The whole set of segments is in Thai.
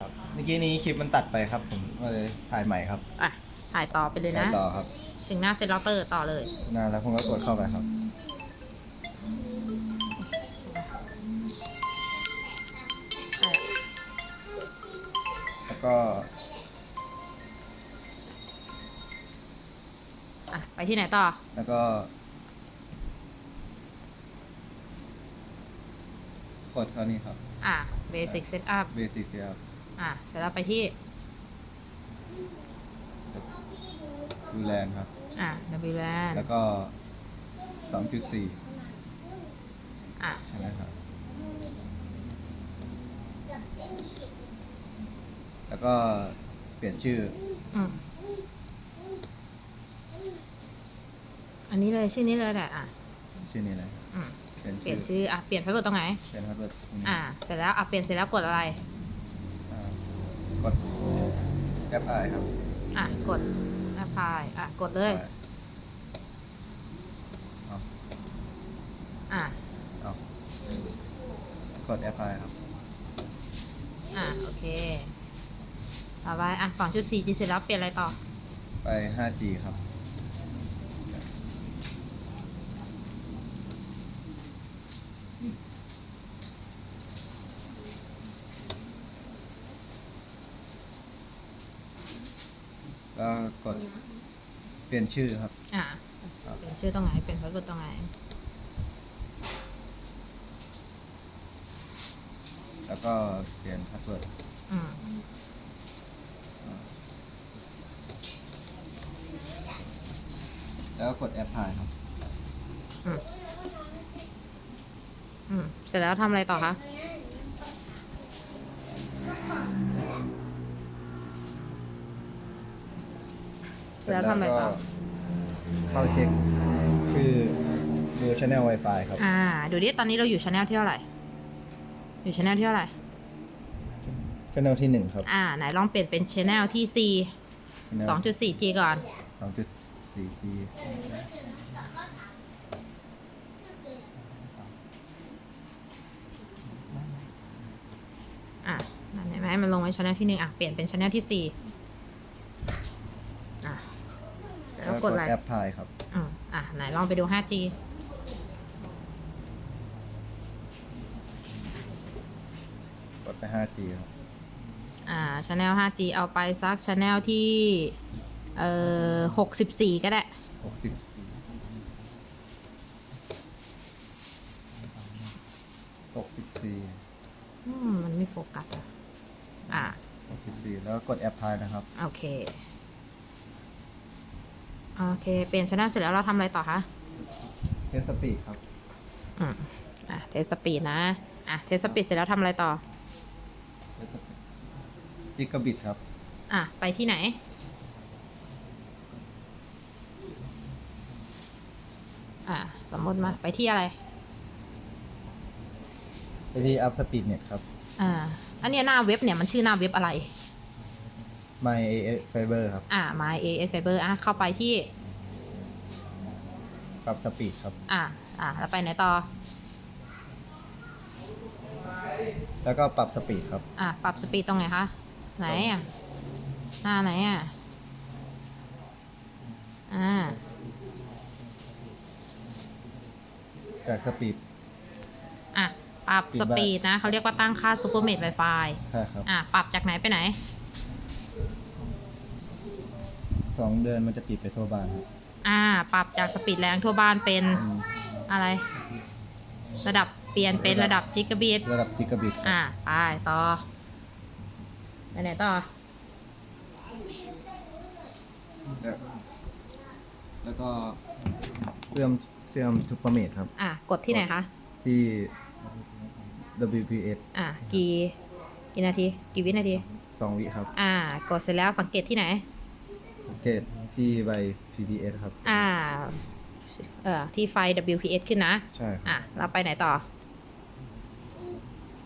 ครับเมื่อกี้นี้คลิปมันตัดไปครับ ผมก็เลยถ่ายใหม่ครับอะ ถ่ายต่อไปเลยถ่านะยต่อครับ ถึงหน้าเซตเราเตอร์ต่อเลย นานแล้วผมก็กดเข้าไปครับใครอะแล้วก็อะ ไปที่ไหนต่อ แล้วก็ กดเท่านี้ครับ อะ basic setup basic ครับ อะเสร็จแล้วไปที่ดูแลนครับ อะ WLAN แล้วก็สองจุดสี่อะ ใช่ไหมครับ แล้วก็เปลี่ยนชื่อ อืมอันนี้เลยชื่อนี้เลยแหละอะชื่อนี้เลยครับอืมเปลี่ยนเปลี่ชื่ยอนชื่ออะเปลี่ยนพาสเวิร์ดตรงไหน เปลี่ยนพาสเวิร์ดตรงนี้อะเสร็จแล้วอะเปลี่ยนเสร็จแล้วกดอะไรอ่าก ดแอปไอครับอะกด apply อะกดเลยเอาอะเอากดแอปไอครับ อะโอเคต่อไปอะสองจุดสี่จีเสร็จแล้วเปลี่ยนอะไรต่อ ไป 5G ครับ แล้วกดเปลี่ยนชื่อครับ อะครับเปลี่ยนชื่อตรงไหนเปลี่ยนพาสเวิร์ดตรงไหน แล้วก็เปลี่ยนพาสเวิร์ดอืมแล้วก็กดแอปพลายครับ อืม อืม เสร็จแล้วทำอะไรต่อคะ เสร็จแล้วทำอะไรต่อ เข้าเช็คชื่อดูช anel Wi-Fi ครับ อ่าดูดิตอนนี้เราอยู่ช anel ที่เท่าไหร่ อยู่ช anel ที่เท่าไหร่ channel ที่หนึ่งครับอ่าไหนลองเปลี่ยนเป็น channel ที่ channel 4 2.4G ก่อน 2.4G อะนั่นเห็นไหมมันลงไว้ channel ที่หนึ่งอะเปลี่ยนเป็น channel ที่สี่อะ แล้วกดอะไรแอปพลายครับอืมอะไหนลองไปดู 5G กดไป 5G ครับ อ่า channel 5G เอาไปสัก channel ที่ เอ่อ64 ก็ได้ 64 64 อืมมันไม่โฟกัสอะอะ64 แล้วก็กดแอปพลายนะครับ โอเค โอเค เปลี่ยน channel เสร็จแล้วเราทำอะไรต่อคะ เทสสปีดครับอืมอะ เทสสปีดนะ อะ เทสสปีดเสร็จแล้วทำอะไรต่อ เทสสปีดจิกะบิตครับ อะ ไปที่ไหน อะ สมมติมาไปที่อะไร ไปที่ Up Speed Net ครับ อ่า อันเนี้ยหน้าเว็บเนี่ยมันชื่อหน้าเว็บอะไร My AS Fiber ครับ อ่า my AS Fiber อะเข้าไปที่ ปรับสปีดครับ อ่าอ่าแล้วไปไหนต่อ แล้วก็ปรับสปีดครับ อะปรับสปีดตรงไหนคะ ไหนอะหน้าไหนอะ อ่า จากสปีด อะ ปรับปิดสบ้านปีดนะ เขาเรียกว่าตั้งค่า Supermate Wi-Fi ใช่ครับ อะ ปรับจากไหนไปไหน สองเดือนมันจะปิดไปทั่วบ้านครับอ่า ปรับจากสปีดแรงทั่วบ้านเป็นอืมอะไร ระดับเปลี่ยนเป็นระดับจิกะบิตระดับจิกะบิตอ่าไปต่อไปไหนต่อ แล้วแล้วก็เสื่อมเสื่อมทูปเมตครับ อะกดที่ไหนคะ ที่ WPS อะกี่กี่นาที กี่วินาทีสองวิครับ อ่ากดเสร็จแล้วสังเกตที่ไหนสัง เกตที่ใบ PPS ครับ อ่า เอ่อ ที่ไฟ WPS ขึ้นนะ ใช่ครับอะ เราไปไหนต่อ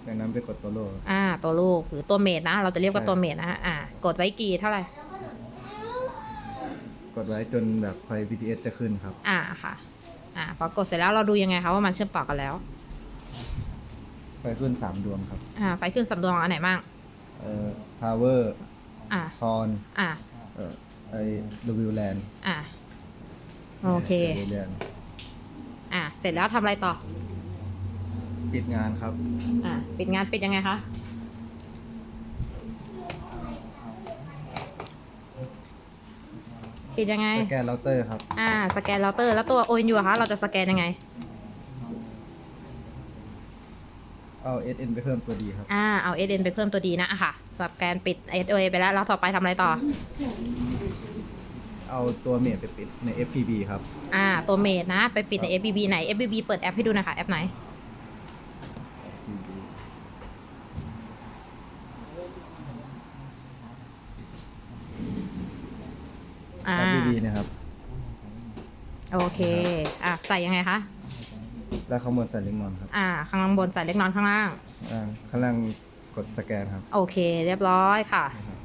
ดังนั้นไปกดตัวโลอ่า ตัวลูกหรือตัวเมดนะ เราจะเรียกว่าใช่ตัวเมดนะฮะอ่า กดไว้กี่เท่าไหร่ กดไว้จนแบบไฟ PPS จะขึ้นครับ อ่าค่ะ อ่า พอกดเสร็จแล้วเราดูยังไงคะว่ามันเชื่อมต่อกันแล้ว ไฟขึ้นสามดวงครับ อ่า ไฟขึ้นสำรวงอันไหนบ้าง เอ่อ power อะ con อะเอ่อ ไอ w land อะโอเค w land อะเสร็จแล้วทำอะไรต่อ ปิดงานครับ อะปิดงานปิดยังไงคะปิดยังไง สแกนเราเตอร์ครับ อ่า สแกนเราเตอร์แล้วตัว ONU อะคะเราจะสแกนยังไง เอา SN ไปเพิ่มตัวดีครับ อ่า เอา SN ไปเพิ่มตัวดีนะอะค่ะ สแกนปิด SOA ไปแล้วแล้วต่อไปทำอะไรต่อ เอาตัวเมดไปปิดใน FPB ครับ อ่า ตัวเมดนะ ไปปิดใน FBB ไหน FBB เปิดแอปให้ดูหนะคะ แอปไหนอ่า FPB นะครับ โอเค อะ ใส่ยังไงคะ แล้วข้างบนใส่ลิงก์นอนครับอ่า ข้างบนใส่เล็กนอนข้างล่าง อ่าข้างล่างกดสแกนครับ โอเค เรียบร้อยค่ะ นะครับ